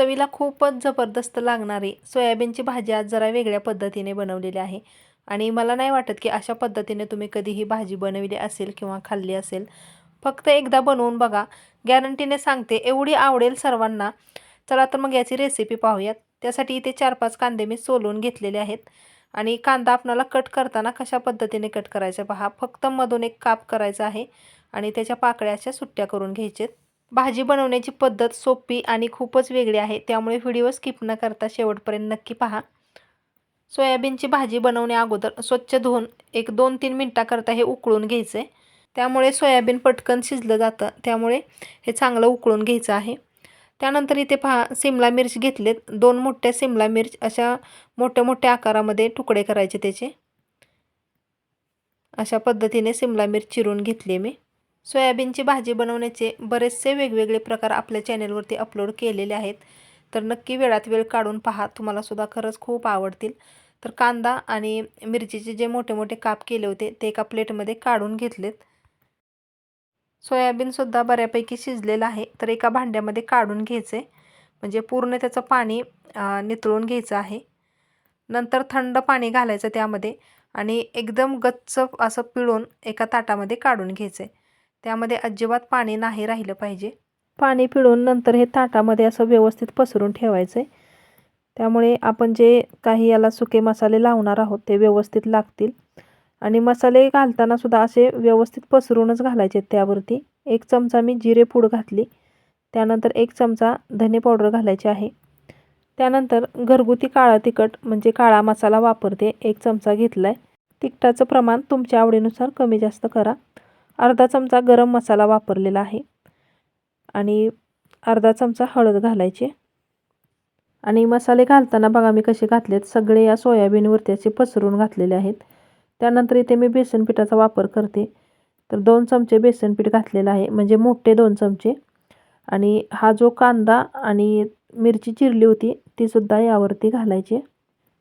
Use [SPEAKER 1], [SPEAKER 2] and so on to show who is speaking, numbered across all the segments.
[SPEAKER 1] चवीला खूपच जबरदस्त लागणारी सोयाबीनची भाजी आज जरा वेगळ्या पद्धतीने बनवलेली आहे. आणि मला नाही वाटत की अशा पद्धतीने तुम्ही कधीही भाजी बनवली असेल किंवा खाल्ली असेल. फक्त एकदा बनवून बघा. गॅरंटीने सांगते एवढी आवडेल सर्वांना. चला तर मग याची रेसिपी पाहूयात. त्यासाठी इथे चार पाच कांदे मी सोलून घेतलेले आहेत. आणि कांदा आपणाला कट करताना कशा पद्धतीने कट करायचा पहा. फक्त मधून एक काप करायचा आहे. आणि त्याच्या पाकळ्या अशा सुट्ट्या करून घ्यायचेत. भाजी बनवण्याची पद्धत सोपी आणि खूपच वेगळी आहे. त्यामुळे व्हिडिओ स्किप न करता शेवटपर्यंत नक्की पहा. सोयाबीनची भाजी बनवण्या अगोदर स्वच्छ धुवून एक दोन तीन मिनटाकरता हे उकळून घ्यायचं. आहे त्यामुळे सोयाबीन पटकन शिजलं जातं. त्यामुळे हे चांगलं उकळून घ्यायचं आहे. त्यानंतर इथे पहा सिमला मिर्च घेतलेत. दोन मोठ्या सिमला मिर्च अशा मोठ्या मोठ्या आकारामध्ये तुकडे करायचे त्याचे. अशा पद्धतीने सिमला मिर्च चिरून घेतली मी. सोयाबीनची भाजी बनवण्याचे बरेचसे वेगवेगळे प्रकार आपल्या चॅनेलवरती अपलोड केलेले आहेत. तर नक्की वेळात वेळ काढून पहा तुम्हाला सुद्धा खरंच खूप आवडतील. तर कांदा आणि मिरचीचे जे मोठे मोठे काप केले होते ते एका प्लेटमध्ये काढून घेतलेत. सोयाबीनसुद्धा बऱ्यापैकी शिजलेलं आहे तर एका भांड्यामध्ये काढून घ्यायचे. म्हणजे पूर्ण त्याचं पाणी नितळून घ्यायचं आहे. नंतर थंड पाणी घालायचं त्यामध्ये आणि एकदम गच्च असं पिळून एका ताटामध्ये काढून घ्यायचे. त्यामध्ये अजिबात पाणी नाही राहिलं पाहिजे. पाणी पिळून नंतर हे ताटामध्ये असं व्यवस्थित पसरून ठेवायचं आहे त्यामुळे आपण जे काही याला सुके मसाले लावणार आहोत ते व्यवस्थित लागतील. आणि मसाले घालताना सुद्धा असे व्यवस्थित पसरूनच घालायचे त्यावरती. एक चमचा मी जिरे पूड घातली. त्यानंतर एक चमचा धने पावडर घालायची आहे. त्यानंतर घरगुती काळा तिखट म्हणजे काळा मसाला वापरते. एक चमचा घेतला आहे तिखटाचं प्रमाण तुमच्या आवडीनुसार कमी जास्त करा. अर्धा चमचा गरम मसाला वापरलेला आहे. आणि अर्धा चमचा हळद घालायची. आणि मसाले घालताना बघा मी कसे घातलेत. सगळे या सोयाबीनवरती असे पसरून घातलेले आहेत. त्यानंतर इथे मी बेसन पिठाचा वापर करते. तर दोन चमचे बेसन पीठ घातलेलं आहे. म्हणजे मोठे दोन चमचे. आणि हा जो कांदा आणि मिरची चिरली होती तीसुद्धा यावरती घालायची.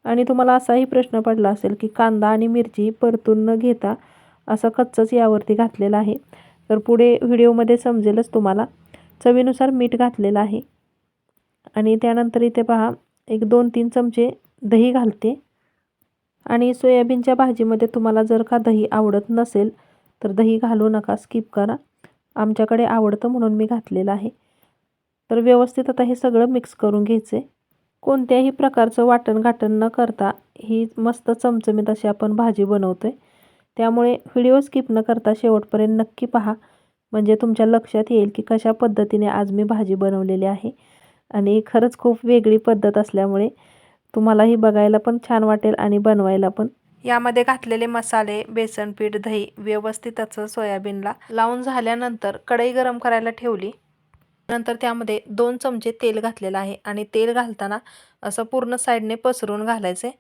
[SPEAKER 1] आणि तुम्हाला असाही प्रश्न पडला असेल की कांदा आणि मिरची परतून न घेता असं कच्चंच यावरती घातलेलं आहे. तर पुढे व्हिडिओमध्ये समजेलच तुम्हाला. चवीनुसार मीठ घातलेलं आहे. आणि त्यानंतर इथे पहा एक दोन तीन चमचे दही घालते. आणि सोयाबीनच्या भाजीमध्ये तुम्हाला जर का दही आवडत नसेल तर दही घालू नका स्किप करा. आमच्याकडे आवडतं म्हणून मी घातलेलं आहे. तर व्यवस्थित आता हे सगळं मिक्स करून घ्यायचं. कोणत्याही प्रकारचं वाटण घाटण न करता ही मस्त चमचमीत अशी आपण भाजी बनवतो आहे त्यामुळे व्हिडिओ स्किप न करता शेवटपर्यंत नक्की पहा. म्हणजे तुमच्या लक्षात येईल की कशा पद्धतीने आज मी भाजी बनवलेली आहे. आणि खरंच खूप वेगळी पद्धत असल्यामुळे तुम्हालाही बघायला पण छान वाटेल आणि बनवायला पण. यामध्ये घातलेले मसाले बेसन पीठ दही व्यवस्थित सोयाबीनला लावून झाल्यानंतर कढई गरम करायला ठेवली. नंतर त्यामध्ये दोन चमचे तेल घातलेलं आहे आणि तेल घालताना असं पूर्ण साईडने पसरून घालायचे.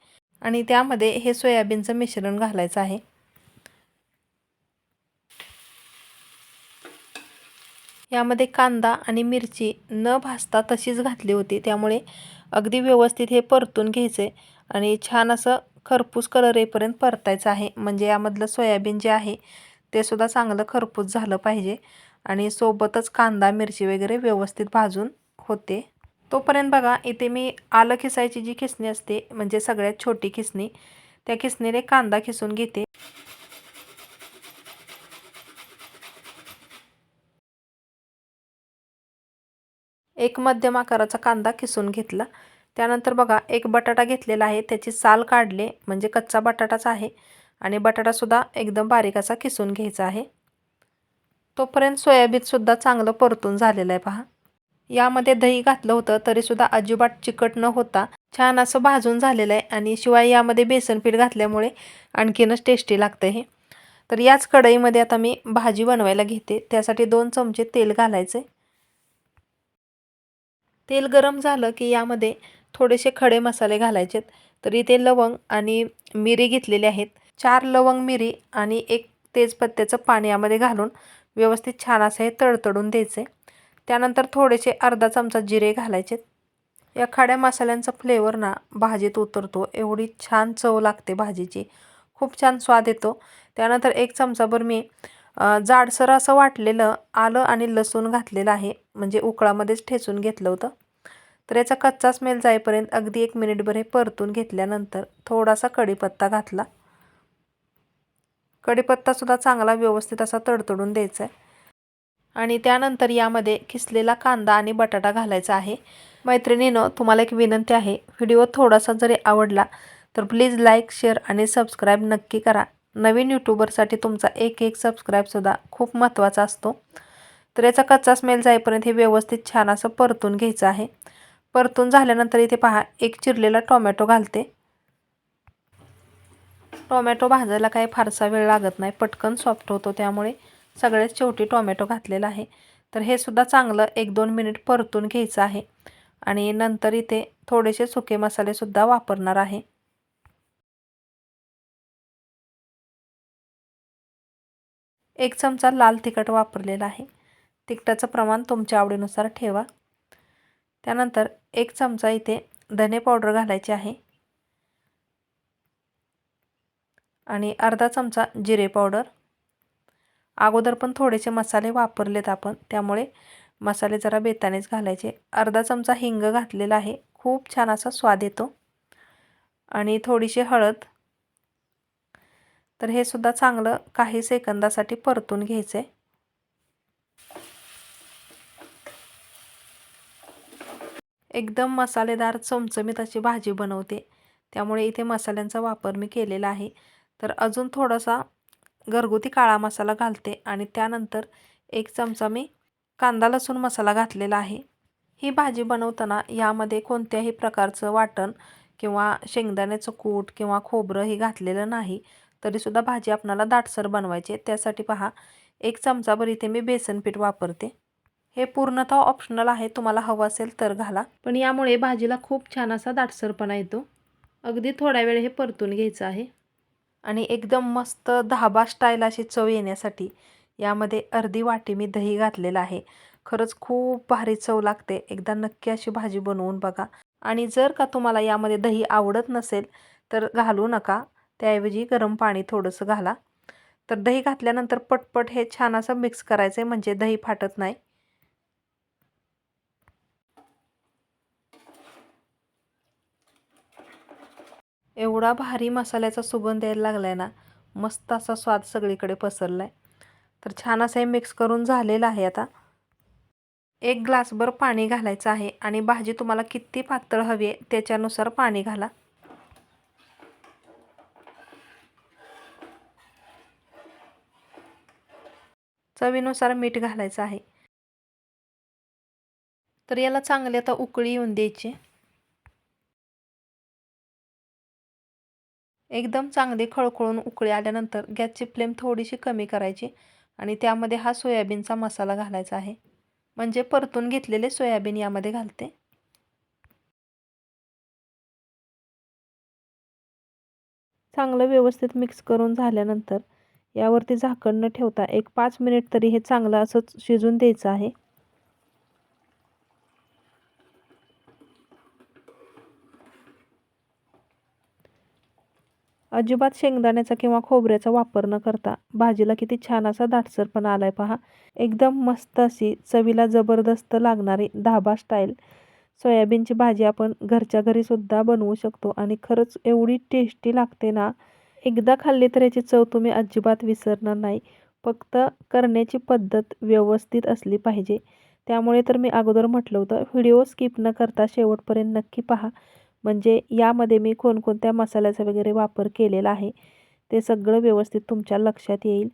[SPEAKER 1] आणि त्यामध्ये हे सोयाबीनचं मिश्रण घालायचं आहे. यामध्ये कांदा आणि मिरची न भाजता तशीच घातली होती. त्यामुळे अगदी व्यवस्थित हे परतून घ्यायचे आणि छान असं खरपूस कलर येईपर्यंत परतायचं आहे. म्हणजे यामधलं सोयाबीन जे आहे ते सुद्धा चांगलं खरपूस झालं पाहिजे आणि सोबतच कांदा मिरची वगैरे व्यवस्थित भाजून होते. तोपर्यंत बघा इथे मी आलं खिसायची जी खिसणी असते म्हणजे सगळ्यात छोटी खिसणी त्या खिसणीने कांदा खिसून घेते. एक मध्यम आकाराचा कांदा किसून घेतला. त्यानंतर बघा एक बटाटा घेतलेला आहे. त्याची साल काढले म्हणजे कच्चा बटाटाच आहे. आणि बटाटासुद्धा एकदम बारीक असा किसून घ्यायचा आहे. तोपर्यंत सोयाबीनसुद्धा चांगलं परतून झालेलं आहे पहा. यामध्ये दही घातलं होतं तरीसुद्धा अजिबात चिकट न होता छान असं भाजून झालेलं आहे. आणि शिवाय यामध्ये बेसन पीठ घातल्यामुळे आणखीनच टेस्टी लागतं हे. तर याच कढईमध्ये आता मी भाजी बनवायला घेते. त्यासाठी दोन चमचे तेल घालायचे तेल गरम झालं की यामध्ये थोडेसे खडे मसाले घालायचेत. तर इथे लवंग आणि मिरी घेतलेले आहेत. चार लवंग मिरी आणि एक तेजपत्त्याचं पाणी यामध्ये घालून व्यवस्थित छान असं हे तडतडून द्यायचे. त्यानंतर थोडेसे अर्धा चमचा जिरे घालायचे. या खड्या मसाल्यांचा फ्लेवर ना भाजीत उतरतो. एवढी छान चव लागते भाजीची. खूप छान स्वाद येतो. त्यानंतर एक चमचाभर मी जाडसर असं वाटलेलं आलं आणि लसूण घातलेलं आहे. म्हणजे उकळामध्येच ठेचून घेतलं होतं. तर याचा कच्चा स्मेल जाईपर्यंत अगदी एक मिनिटभर हे परतून घेतल्यानंतर थोडासा कढीपत्ता घातला. कढीपत्तासुद्धा चांगला व्यवस्थित असा तडतडून द्यायचा आहे. आणि त्यानंतर यामध्ये किसलेला कांदा आणि बटाटा घालायचा आहे. मैत्रिणीनं तुम्हाला एक विनंती आहे. व्हिडिओ थोडासा जरी आवडला तर प्लीज लाईक शेअर आणि सबस्क्राईब नक्की करा. नवीन यूट्यूबरसाठी तुमचा एक एक सबस्क्राईबसुद्धा खूप महत्त्वाचा असतो. तर याचा कच्चा स्मेल जाईपर्यंत हे व्यवस्थित छान असं परतून घ्यायचं आहे. परतून झाल्यानंतर इथे पहा एक चिरलेला टोमॅटो घालते. टोमॅटो भाजायला काही फारसा वेळ लागत नाही पटकन सॉफ्ट होतो त्यामुळे सगळ्यात शेवटी टोमॅटो घातलेला आहे. तर हे सुद्धा चांगलं एक दोन मिनिट परतून घ्यायचं आहे. आणि नंतर इथे थोडेसे सुके मसालेसुद्धा वापरणार आहे. एक चमचा लाल तिखट वापरलेला आहे. तिखटाचं प्रमाण तुमच्या आवडीनुसार ठेवा. त्यानंतर एक चमचा इथे धने पावडर घालायची आहे. आणि अर्धा चमचा जिरे पावडर. अगोदर पण थोडेसे मसाले वापरलेत आपण त्यामुळे मसाले जरा बेतानेच घालायचे. अर्धा चमचा हिंग घातलेला आहे. खूप छान असा स्वाद येतो. आणि थोडीशी हळद तर हे सुद्धा चांगलं काही सेकंदासाठी परतून घ्यायचं आहे एकदम मसालेदार चमचमीत अशी भाजी बनवते. त्यामुळे इथे मसाल्यांचा वापर मी केलेला आहे. तर अजून थोडासा घरगुती काळा मसाला घालते आणि त्यानंतर एक चमचा मी कांदा लसूण मसाला घातलेला आहे. ही भाजी बनवताना यामध्ये कोणत्याही प्रकारचं वाटण किंवा शेंगदाण्याचं कूट किंवा खोबरं हे घातलेलं नाही. तरीसुद्धा भाजी आपणाला दाटसर बनवायची आहे. त्यासाठी पहा एक चमचाभर इथे मी बेसन पीठ वापरते. हे पूर्णतः ऑप्शनल आहे तुम्हाला हवं असेल तर घाला. पण यामुळे भाजीला खूप छान असा दाटसरपणा येतो. अगदी थोडा वेळ हे परतून घ्यायचं आहे. आणि एकदम मस्त धाबा स्टाईल अशी चव येण्यासाठी यामध्ये अर्धी वाटी मी दही घातलेलं आहे. खरंच खूप भारी चव लागते. एकदा नक्की अशी भाजी बनवून बघा. आणि जर का तुम्हाला यामध्ये दही आवडत नसेल तर घालू नका. त्याऐवजी गरम पाणी थोडंसं घाला. तर दही घातल्यानंतर पटपट हे छान असं मिक्स करायचं आहे म्हणजे दही फाटत नाही. एवढा भारी मसाल्याचा सुगंध यायला लागला आहे ना मस्त असा स्वाद सगळीकडे पसरला आहे तर छान असं हे मिक्स करून झालेलं आहे आता. एक ग्लासभर पाणी घालायचं आहे आणि भाजी तुम्हाला किती पातळ हवी आहे त्याच्यानुसार पाणी घाला. चवीनुसार मीठ घालायचं आहे. तर याला चांगली आता उकळी येऊन द्यायची. एकदम चांगली खळखळून उकळी आल्यानंतर गॅसची फ्लेम थोडीशी कमी करायची आणि त्यामध्ये हा सोयाबीनचा मसाला घालायचा आहे. म्हणजे परतून घेतलेले सोयाबीन यामध्ये घालते. चांगलं व्यवस्थित मिक्स करून झाल्यानंतर यावरती झाकण न ठेवता एक पाच मिनिट तरी हे चांगलं असंच शिजून द्यायचं आहे. अजिबात शेंगदाण्याचा किंवा खोबऱ्याचा वापर न करता भाजीला किती छान असा दाटसरपणा आलाय पहा. एकदम मस्त अशी चवीला जबरदस्त लागणारी धाबा स्टाईल. सोयाबीनची भाजी आपण घरच्या घरीसुद्धा बनवू शकतो आणि खरंच एवढी टेस्टी लागते ना एकदा खाल्ली तर याची चव तुम्ही अजिबात विसरणार नाही. फक्त करण्याची पद्धत व्यवस्थित असली पाहिजे. त्यामुळे तर मी अगोदर म्हटलं होतं व्हिडिओ स्किप न करता शेवटपर्यंत नक्की पहा. म्हणजे यामध्ये मी कोणकोणत्या मसाल्याचा वगैरे वापर केलेला आहे ते सगळं व्यवस्थित तुमच्या लक्षात येईल.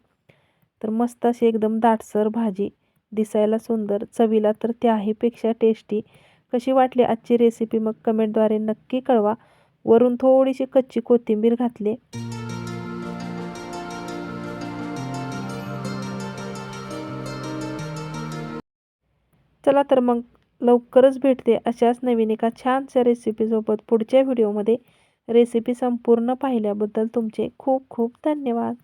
[SPEAKER 1] तर मस्त अशी एकदम दाटसर भाजी दिसायला सुंदर चवीला तर त्याहीपेक्षा टेस्टी कशी वाटली आजची रेसिपी मग कमेंटद्वारे नक्की कळवा. वरून थोडीशी कच्ची कोथिंबीर घातली. चला तर मग लवकरच भेटते अशाच नवीन एका छानशा रेसिपीसोबत पुढच्या व्हिडिओमध्ये रेसिपी संपूर्ण पाहिल्याबद्दल तुमचे खूप खूप धन्यवाद.